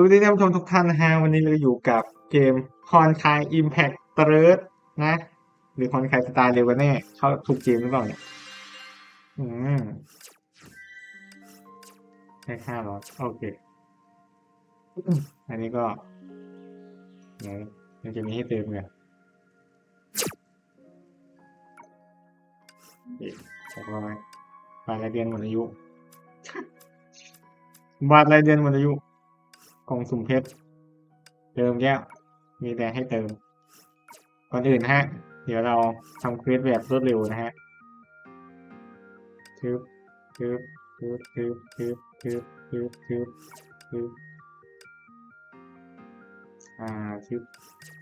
สวัสดีท่านผู้ชมทุกท่านนะฮะวันนี้เราอยู่กับเกม c o n c a i Impact เตอรดนะ หรือ c o n c a i สไตล์เร็วกันแน่เข้าถูกเกมหรือเปล่าเนี่ยอืมแค่ค่าร้อยโอเค อันนี้ก็ไหนมันจะมีให้เติมกันอีกสักร้อยบาทรายเดือนหมดอายุบาทรายเดือนหมดอายุ กองสุ่มเพชร เติมแก้ว มีแต่ให้เติม ก่อนอื่นฮะ เดี๋ยวเราทำเควสแบบรวดเร็วนะฮะทึบทึบทึบทึบทึบทึบทึบทึบทึบอ่าทึบ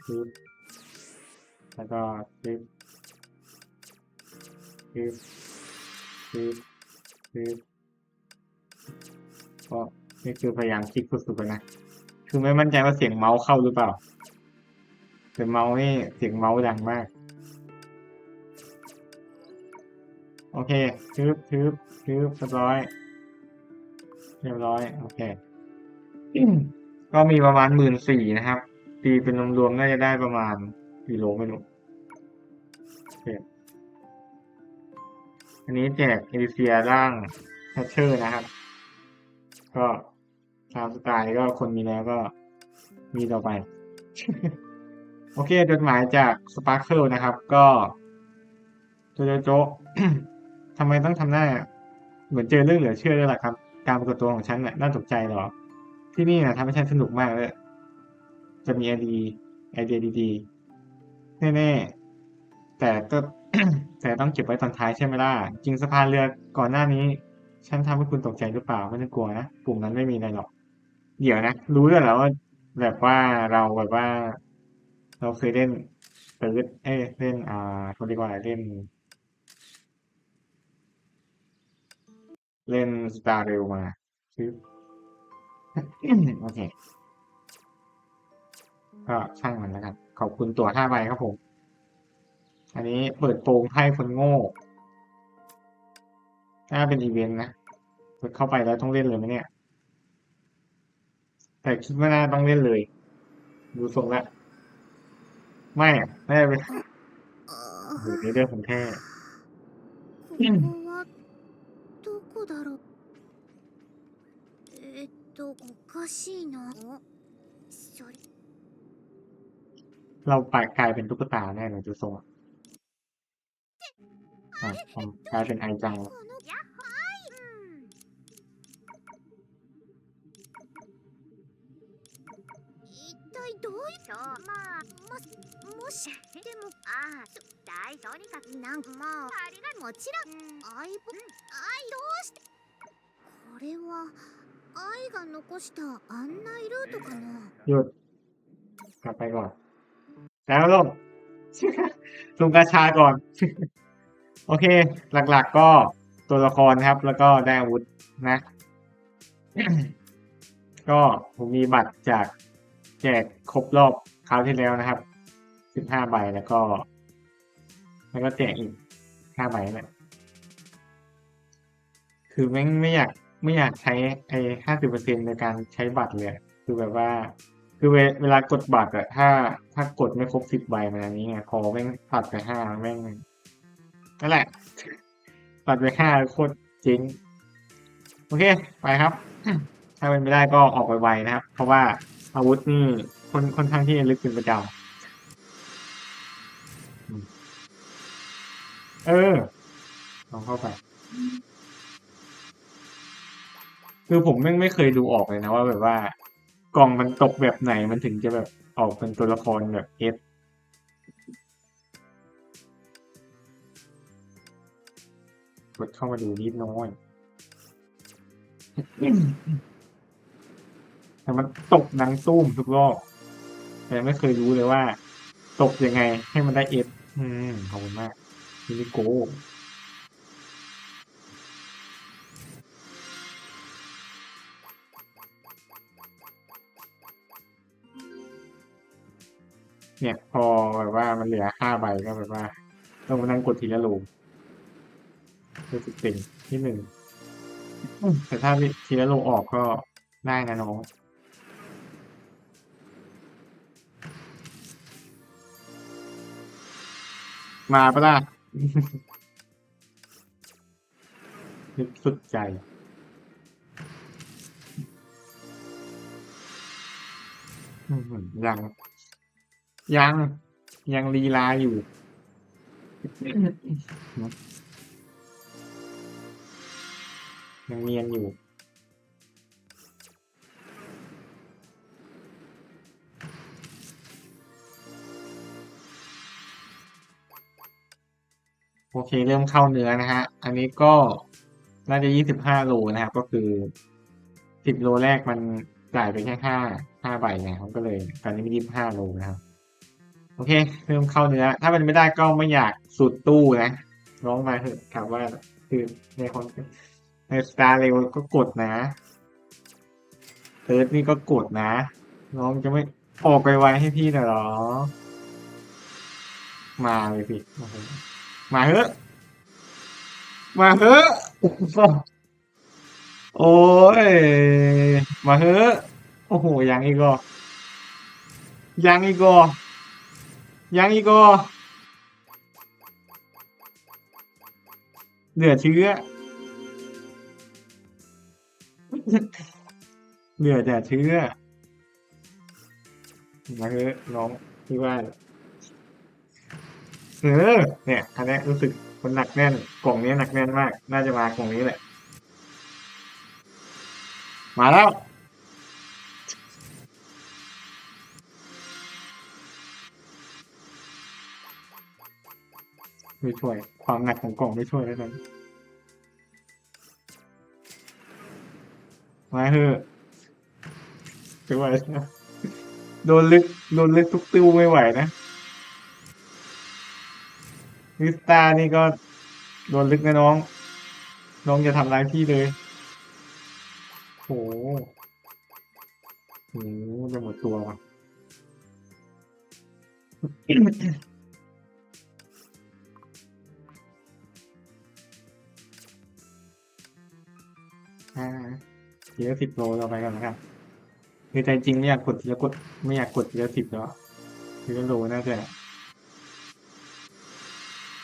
ทึบแล้วก็ทึบทึบทึบทึบก็ นี่คือพยายามคลิกสุดๆนะ คือไม่มั่นใจว่าเสียงเมาส์เข้าหรือเปล่าแต่เมาส์นี่เสียงเมาส์ดังมาก โอเคทึบทึบทึบเรียบร้อย เรียบร้อย โอเค ก็มีประมาณหมื่นสี่นะครับ ตีเป็นรวมๆน่าจะได้ประมาณกี่โลไม่รู้โอเคอันนี้แจกเอลิเซียร่างแฮชเชอร์นะครับ ก็ ตามสไตล์ก็คนมีแล้วก็มีต่อไป โอเคจดหมายจากสปาร์เคิลนะครับ ก็โจโจโจทำไมต้องทำหน้า เหมือนเจอเรื่องเหลือเชื่อเลยล่ะครับ การปรากฏตัวของฉันน่ะน่าตกใจเหรอ ที่นี่นะทำให้ฉันสนุกมากเลย จะมีไอเดียไอเดียดีๆ แน่ๆ แต่ก็แต่ต้องเก็บไว้ตอนท้ายใช่ไหมล่ะ จริงสะพานเรือก่อนหน้านี้ ฉันทำให้คุณตกใจหรือเปล่าไม่ต้องกลัวนะปุ่มนั้นไม่มีอะไรหรอก เดี๋ยวนะ รู้ด้วยเหรอว่า แบบว่าเราแบบว่า เราเคยเล่นเปิดเอ้ยเล่น อ่าเขาเรียกว่าอะไรเล่น เล่นสตาร์เรลมาคือโอเคก็ช่างมันแล้วกันขอบคุณตัวห้าใบครับผม อันนี้เปิดโปงไพ่คนโง่ถ้าเป็นอีเวนต์นะกดเข้าไปแล้วต้องเล่นเลยไหมเนี่ย แต่คิดว่าน่าต้องเล่นเลย ดูทรงละ ไม่อะไม่ไปหรือยู่ในเรื่องของแค่เราปากลายเป็นตุ๊กตาแน่เลยจูทรงอะกลายเป็นไอจัง どういうそうまあももしでもああ大とにかくなんまあありがもちろん愛ぼ愛どうしてこれは愛が残した案内ルートかな หยุด กลับไปก่อน แล้วลง ลงกาชาก่อน โอเค หลักๆก็ตัวละครครับ แล้วก็ได้อาวุธนะ ก็ผมมีบัตรจาก แจกครบรอบคราวที่แล้วนะครับสิบห้าใบแล้วก็ แล้วก็แจกอีกห้าใบนั่นแหละคือไม่งไม่อยากไม่อยากใช้ไอ้ห้าสิบเปอร์เซ็นในการใช้บัตรเลยคือแบบว่า คือเวเวลากดบัตรอะถ้าถ้ากดไม่ครบสิบใบมันอันนี้ไงพอแม่งตัดไปห้าแม่งนั่นแหละตัดไปห้าโคตรเจ๊งโอเค ไปครับ ถ้าเป็นไม่ได้ก็ออกไวนะครับ เพราะว่า อาวุธนี่ค่อนค่อนข้างที่จะลึกเป็นประจำอืมเออลองเข้าไป คือผมแม่งไม่เคยดูออกเลยนะว่าแบบว่ากล่องมันตกแบบไหนมันถึงจะแบบออกเป็นตัวละครแบบเอสกดเข้ามาดูนิดน้อย แต่มันตกดังตุ้มทุกรอบแต่ไม่เคยรู้เลยว่า ตกยังไงให้มันได้เอสอืมขอบคุณมากมินิโกเนี่ยพอแบบว่ามันเหลือห้าใบก็แบบว่า ต้องมานั่งกดทีละลูรู้สึกเต็งที่หนึ่งแต่ถ้าทีละโลออกก็ได้นะน้อง มาปะล่ะนึกสุดใจอื้อหือยัง ยัง ยังลีลาอยู่ ยังเนียนอยู่ โอเคเริ่มเข้าเนื้อนะฮะ อันนี้ก็น่าจะยี่สิบห้าโลนะครับ ก็คือสิบโลแรกมันจ่ายไปแค่ห้าห้าใบนะครับก็เลย ตอนนี้มียี่สิบห้าโลนะครับ โอเค เริ่มเข้าเนื้อ ถ้ามันไม่ได้ก็ไม่อยากสุดตู้นะร้องมาเถอะถามว่าคือในคนในสตาร์เร็วก็กดนะเติร์ดนี่ก็กดนะ น้องจะไม่ออกไปไวให้พี่หน่อยหรอ มาเลยพี่ มาเถอะมาเถอะโอ้ย มาเถอะโอ้โหยังอีกอะยังอีกอะยังอีกอะเหลือเชื้อเหลือแต่เชื้อมาเถอะน้องพี่ว่า เออ เนี่ย อันนี้รู้สึกมันหนักแน่น กล่องนี้หนักแน่นมาก น่าจะมากล่องนี้แหละ มาแล้ว ไม่ช่วย ความหนักของกล่องไม่ช่วยแล้วนั้นมาเถอะไม่ไหวแล้วโดนลึก โดนลึกทุกติ้วไม่ไหวนะ วิสตานี่ก็โดนลึกนะน้อง น้องอย่าทำร้ายพี่เลยโหโหจะหมดตัวว่ะอ่าทีละสิบโลเราไปก่อนนะครับคือใจจริงไม่อยากกดทีละกดไม่อยากกดทีละสิบแล้วอะทีละโลน่าจะ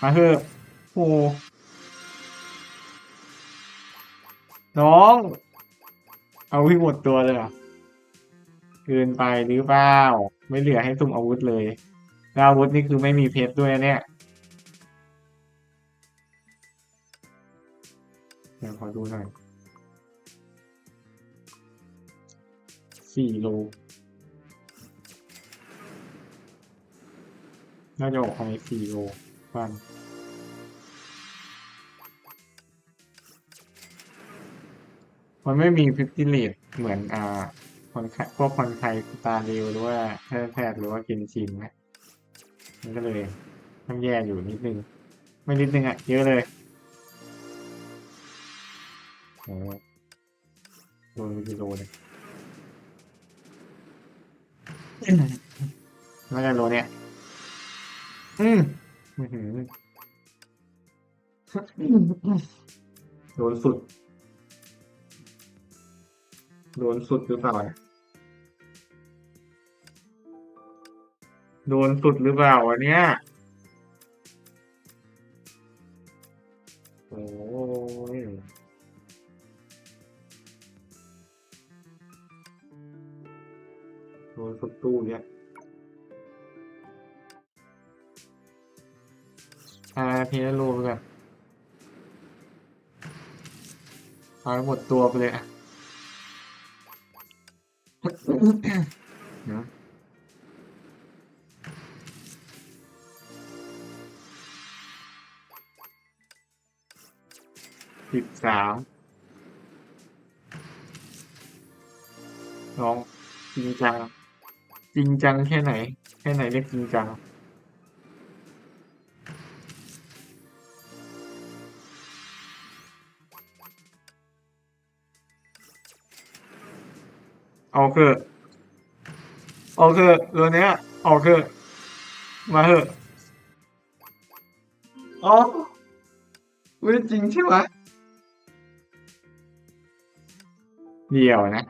มาเถอะโอ้น้อง เอาวิ่งหมดตัวเลยเหรอเกินไปหรือเปล่า ไม่เหลือให้ซุ่มอาวุธเลยแล้วอาวุธนี่คือไม่มีเพชรด้วยนะเนี่ย เดี๋ยวขอดูหน่อยสี่โลน่าจะออกของอีกสี่โล วันมันไม่มีพิติเลตเหมือนอ่าคนพวกคนไทยตาเร็วหรือว่าแพทย์หรือว่ากินชินนะมันก็เลยต้องแย่อยู่นิดนึง ไม่นิดนึงอะเยอะเลยโอ้โดนกิโลเลยน่าจะโลเนี่ย อืม โดนสุด โดนสุดหรือเปล่า โดนสุดหรือเปล่าอันเนี้ยโอ้ยโดนสุดตู้เนี่ย อ่าทีละโลไปก่อนเอาให้หมดตัวไปเลยอะนะสิบสามลองจริงจัง จริงจังแค่ไหน แค่ไหนเรียกจริงจัง เอาเถอะเอาเถอะตัวเนี้ยเอาเถอะมาเถอะอ๋อไม่จริงใช่ไหมเดี๋ยวนะ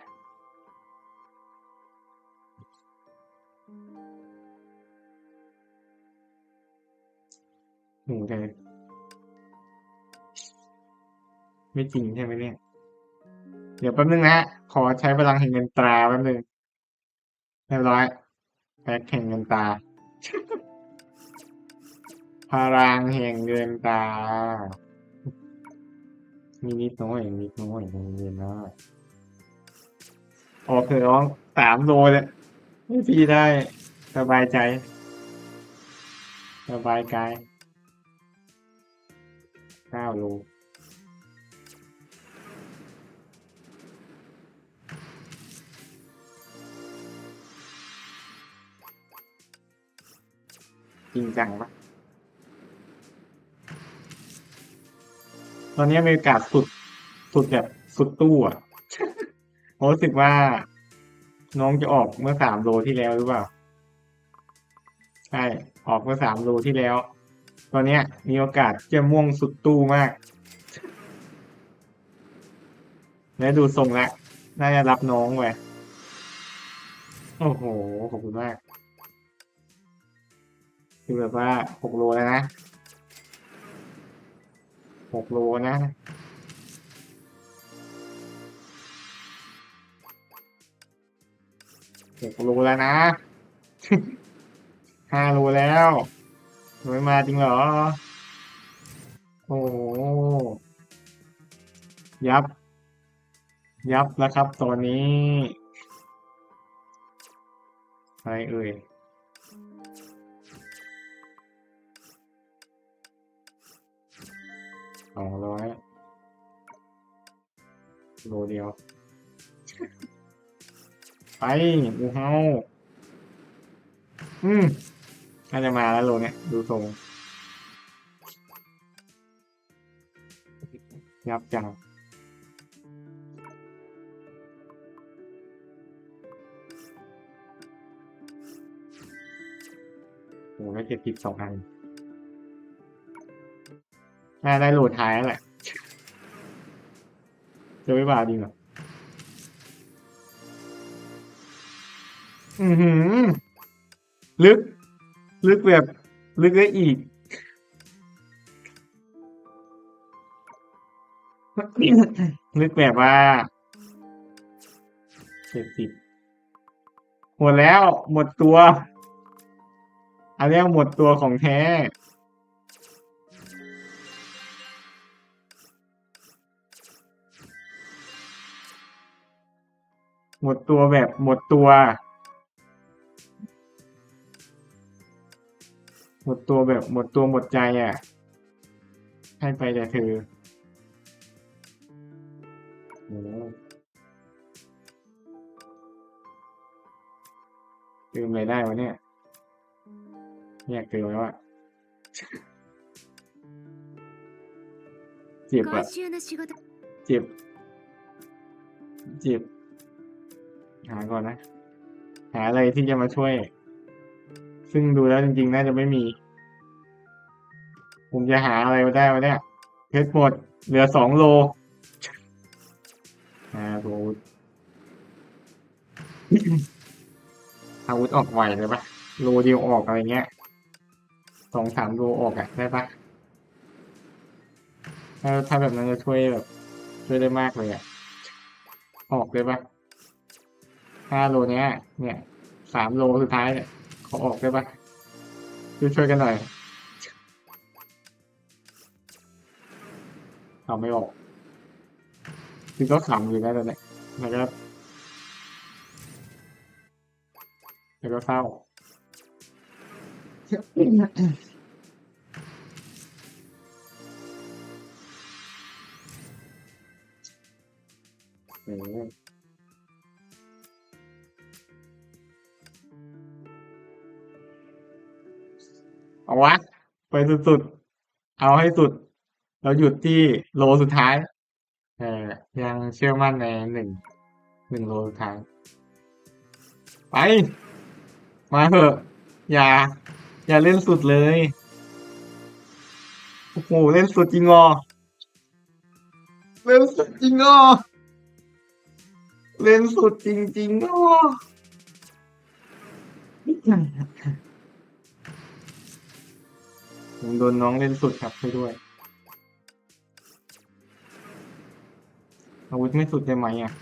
หูเธอไม่จริงใช่ไหมเนี่ย เดี๋ยวแป๊บนึงนะฮะขอใช้พลังแห่งเงินตราแป๊บนึงเรียบร้อยแพ็คแห่งเงินตราพลังแห่งเงินตรามีนิดน้อยนิดน้อยมีนิดน้อยโอเคน้องสามโลเลยให้พี่ได้สบายใจ สบายกายเก้าโล จริงจังปะตอนนี้มีโอกาสสุด สุดแบบสุดตู้อะผมรู้สึกว่า น้องจะออกเมื่อสามโลที่แล้วหรือเปล่า ใช่ ออกเมื่อสามโลที่แล้ว ตอนนี้มีโอกาสจะม่วงสุดตู้มาก และดูทรงละน่าจะรับน้องไว้โอ้โห ขอบคุณมาก คือแบบว่าหกโลแล้วนะหกโลนะหกโลแล้วนะห้าโลแล้วไม่มาจริงเหรอ โอ้ยับ ยับแล้วครับตอนนี้อะไรเอ่ย สองร้อยโลเดียว ไปอูเฮาอืมน่าจะมาแล้วโลเนี่ย ดูทรงยับจังโอ้ได้เจ็ดสิบสองอัน น่าได้โหลดท้ายแล้วแหละจะไม่บาจริงเหรออือหือ ลึก ลึกแบบ ลึกได้อีกลึกแบบว่าเจ็ดสิบหมดแล้ว หมดตัว อันนี้หมดตัวของแท้ หมดตัวแบบหมดตัว หมดตัวแบบหมดตัวหมดใจอะ ให้ไปแต่เธอโอติมอะไรได้วะเนี่ยอยากเติมแล้วอะเจ็บอะเจ็บเจ็บ หาก่อนนะ หาอะไรที่จะมาช่วย ซึ่งดูแล้วจริงๆ น่าจะไม่มี ผมจะหาอะไรมาได้วะเนี่ยเพชรหมด เหลือสองโลอาโลอาวุธออกไหวเลยปะโลเดียวออกอะไรเงี้ยสองสามโลออกอะได้ปะถ้าถ้าแบบนั้นจะช่วยแบบ ช่วยได้มากเลยอะออกเลยปะ ห้าโลเนี้ย เนี่ยสามโลสุดท้ายเนี่ยขอออกได้ปะช่วยช่วยกันหน่อยเอาไม่ออกคือก็ขำอยู่นะตอนเนี้ยแล้วก็แล้วก็เศร้าอ้โเอาวะไปสุดๆ เอาให้สุด เราหยุดที่โลสุดท้ายแต่ยังเชื่อมั่นในหนึ่งหนึ่งโลสุดท้าย ไป มาเถอะ อย่า อย่าเล่นสุดเลย โอ้โห เล่นสุดจริงอเล่นสุดจริงอเล่นสุดจริงๆงอ ผมโดนน้องเล่นสุดครับช่วยด้วย อาวุธไม่สุดได้ไหมอะ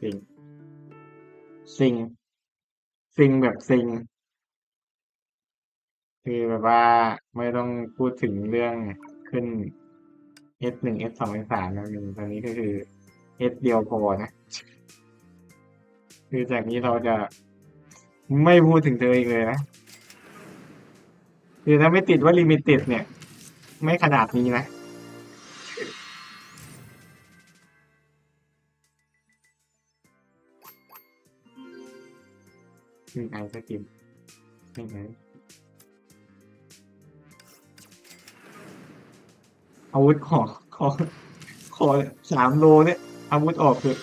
สิงสิงสิงแบบสิงคือแบบว่าไม่ต้องพูดถึงเรื่องขึ้น S หนึ่ง S สอง S สามนะมันตอนนี้ก็คือ S เดียวพอนะ คือจากนี้เราจะไม่พูดถึงเธออีกเลยนะ คือถ้าไม่ติดว่าลิมิเต็ดเนี่ย ไม่ขนาดนี้นะมีไอสกินไม่ไง อาวุธขอขอขอสามโลเนี่ยอาวุธออกคือ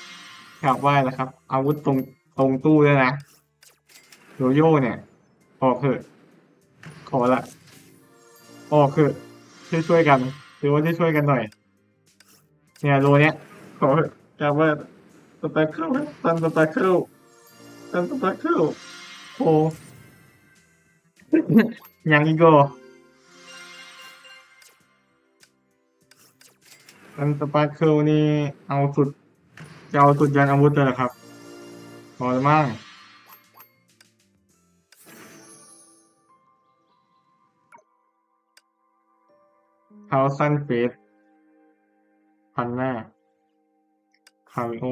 ครับว่าแล้วครับ อาวุธตรงตรงตู้ด้วยนะโยโย่เนี่ย ออกเถอะขอละ ออกเถอะช่วยช่วยกันหรือว่าจะช่วยกันหน่อย เนี่ยโลเนี้ยขอเถอะครับว่าสตาร์เคิลตันสตาร์เคิลตันสตาร์เคิลโอ้ยังอีกโก อันสปาร์เคิลนี่เอาสุดจะเอาสุดยันอาวุธเลยเหครับ พอแล้วมั้งเท้าสั้นเฟสพันหน้า คาวิโอ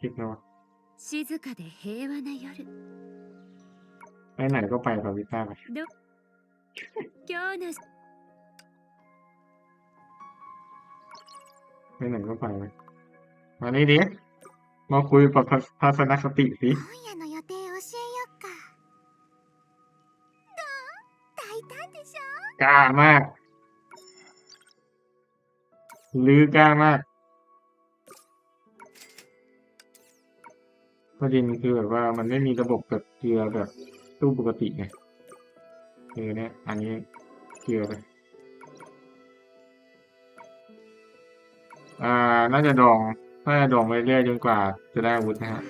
คิดนะวะไปไหนก็ไปพาวิต้าไป ไปไหนก็ไปเลยมานี่ดิมาคุยแบบทัศนคติสิกล้ามากลือกล้ามากประเด็นคือแบบว่ามันไม่มีระบบแบบเกลือแบบตู้ปกติไงคือเนี่ยอันนี้เกลือไป อ่า น่าจะดอง น่าจะดองไปเรื่อยจนกว่าจะได้อาวุธนะฮะ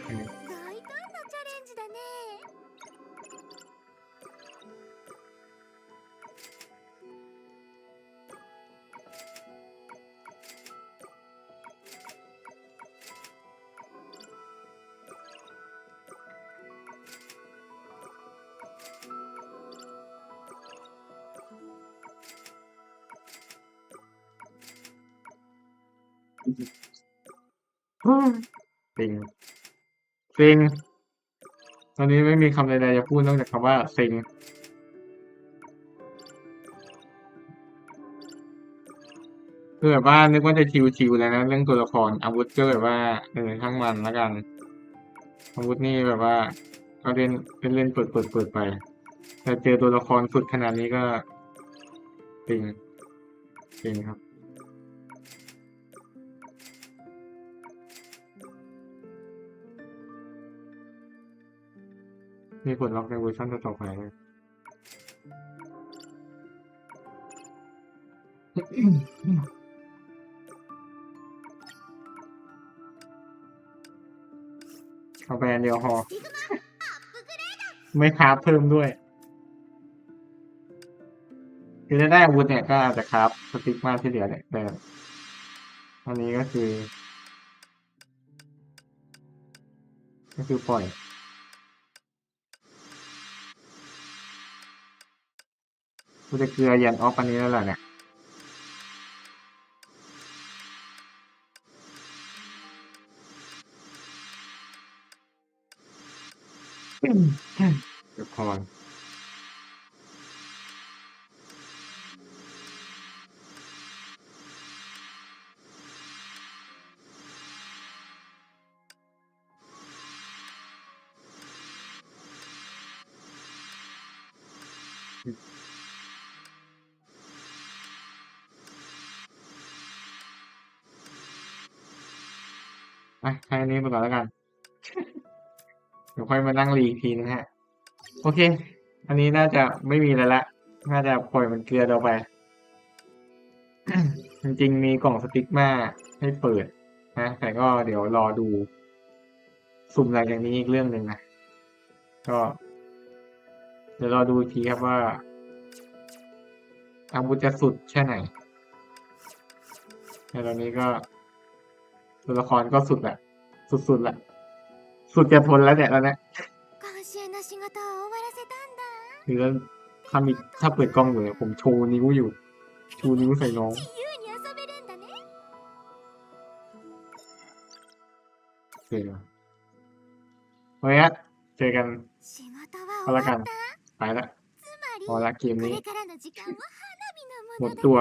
ซิงตอนนี้ไม่มีคำใดๆจะพูดนอกจากคำว่าซิงคือแบบว่านึกว่าจะชิวๆแล้วนะเรื่องตัวละครอาวุธก็แบบว่าเออช่างมันแล้วกัน อาวุธนี่แบบว่า ก็เล่นเล่นเล่นเปิดเปิดเปิดไป แต่เจอตัวละครสุดขนาดนี้ก็ซิงซิงครับ มีกดล็อกในเวอร์ชันต่อไปนะเอาแบนเดียวพอไม่คราฟเพิ่มด้วยคือถ้าได้อาวุธเนี่ยก็อาจจะคราฟสติ๊กมาที่เหลือเนี่ยแต่อันนี้ก็คือ ก็คือปล่อย กูจะเกลือยันออฟอันนี้แล้วแหละเนี่ยเดี๋ยวพอน อะแค่นี้ไปก่อนแล้วกัน เดี๋ยวค่อยมานั่งรีอีกทีนึงฮะ โอเค อันนี้น่าจะไม่มีแล้วละ น่าจะปล่อยมันเกลือเราไป จริงๆมีกล่องสติ๊กมาให้เปิดนะ แต่ก็เดี๋ยวรอดู สุ่มหลังจากนี้อีกเรื่องหนึ่งนะ ก็ เดี๋ยวรอดูอีกทีครับว่าอาวุธจะสุดแค่ไหนแต่ตอนนี้ก็ ตัวละครก็สุดแหละ สุดๆแหละ สุดจะทนแล้วเนี่ยแล้วเนี่ยคือแล้วถ้ามีถ้าเปิดกล้องอยู่เนี่ยผมโชว์นิ้วอยู่ ชูนิ้วใส่น้องเจอกันเฮ้ยเจอกันพอละกัน ไปละพอละเกมนี้ หมดตัว